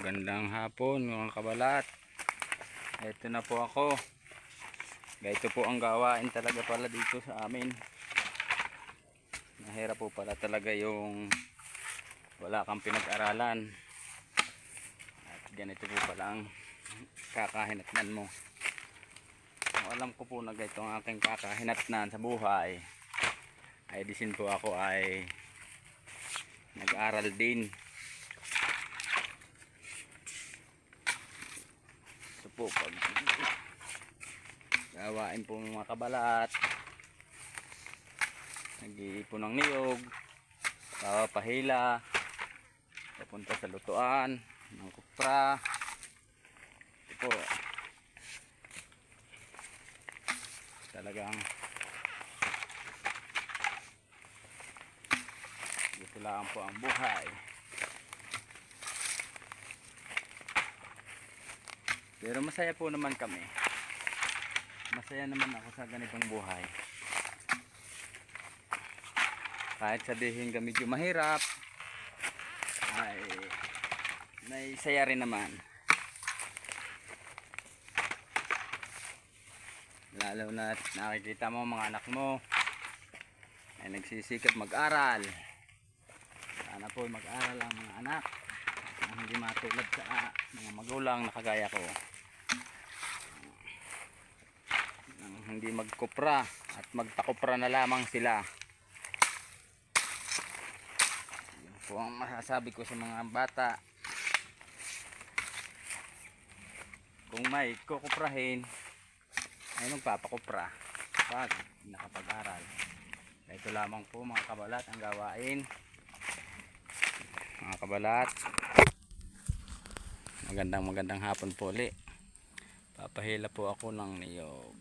Magandang hapon mga kabalat. Ito na po ako. Ganito po ang gawain talaga pala dito sa amin. Mahirap po pala talaga yung wala kang pinag-aralan. At ganito po pala ang kakahinatnan mo. Kung alam ko po na ganito ang aking kakahinatnan sa buhay, ay disin po ako ay nag-aral din. Po. Pag gawain po ng mga kabalat nag-iipon ng niyog papahila papunta sa lutuan ng kupra. Ito po. Talagang dito lang po ang buhay pero masaya po naman kami. Masaya naman ako sa ganitong buhay. Kahit sabihin ka medyo mahirap ay may saya rin naman. Lalo na nakikita mo mga anak mo ay nagsisikap mag-aral. Sana po mag-aral ang mga anak. na hindi matulad sa mga magulang na kagaya ko. Nang hindi magkupra at magtakupra na lamang sila. Yun po ang masasabi ko sa mga bata. Kung may kukuprahin ay magpapakupra. Pag nakapag-aral. Ito lamang po mga kabalat ang gawain. Mga kabalat magandang magandang hapon po ulit. Papahila po ako ng niyog.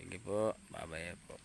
Sige po babay po